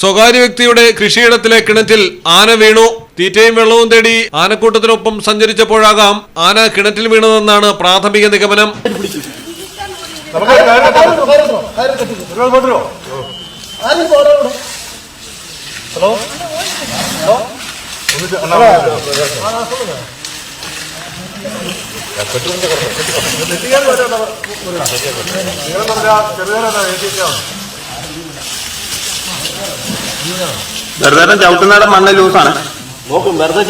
സ്വകാര്യ വ്യക്തിയുടെ കൃഷിയിടത്തിലെ കിണറ്റിൽ ആന വീണു. തീറ്റയും വെള്ളവും തേടി ആനക്കൂട്ടത്തിനൊപ്പം സഞ്ചരിച്ചപ്പോഴാകാം ആന കിണറ്റിൽ വീണതെന്നാണ് പ്രാഥമിക നിഗമനം. വെറുതെ ചവിട്ടുന്നാടൻ മണ്ണ ലൂസാണ്. നോക്കും വെറുതെ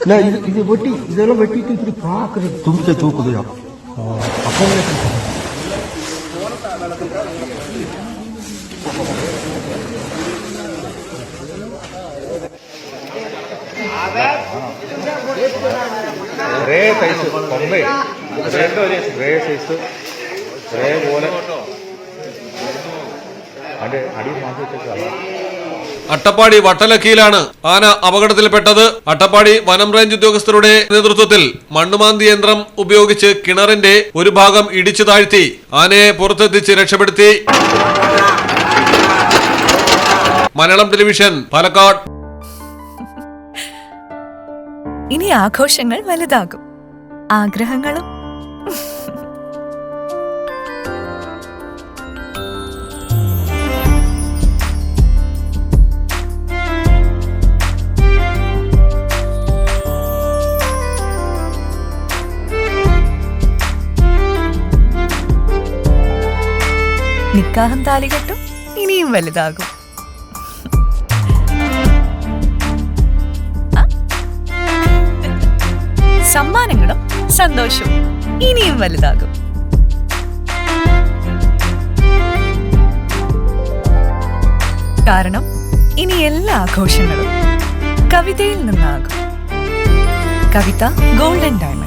നിങ്ങൾ ഇത് വെട്ടി ഇതെല്ലാം വെട്ടിയിട്ട് ഇത്തിരി പാക്കറി തുമ്പിച്ച തൂക്കുകയാണ് അപ്പം ഒരേ സൈസ് കൊമ്പേ രണ്ടും ഒരേ ഒരേ സൈസ് മാറ്റി വെച്ചേക്കാണ് അട്ടപ്പാടി വട്ടലക്കിയിലാണ് ആന അപകടത്തിൽപ്പെട്ടത്. അട്ടപ്പാടി വനം റേഞ്ച് ഉദ്യോഗസ്ഥരുടെ നേതൃത്വത്തിൽ മണ്ണുമാന്തി യന്ത്രം ഉപയോഗിച്ച് കിണറിന്റെ ഒരു ഭാഗം ഇടിച്ചു താഴ്ത്തി ആനയെ പുറത്തെത്തിച്ച് രക്ഷപ്പെടുത്തി. മലയാളം ടെലിവിഷൻ പാലക്കാട്. ഇനി ആഘോഷങ്ങൾ വലുതാകും. ആഗ്രഹങ്ങളും. നിക്കാഹം താലികെട്ടും ഇനിയും വലുതാകും. സമ്മാനങ്ങളും സന്തോഷവും ഇനിയും വലുതാകും. കാരണം ഇനി എല്ലാ ആഘോഷങ്ങളും കവിതയിൽ നിന്നാകും. Kavitha golden diamond.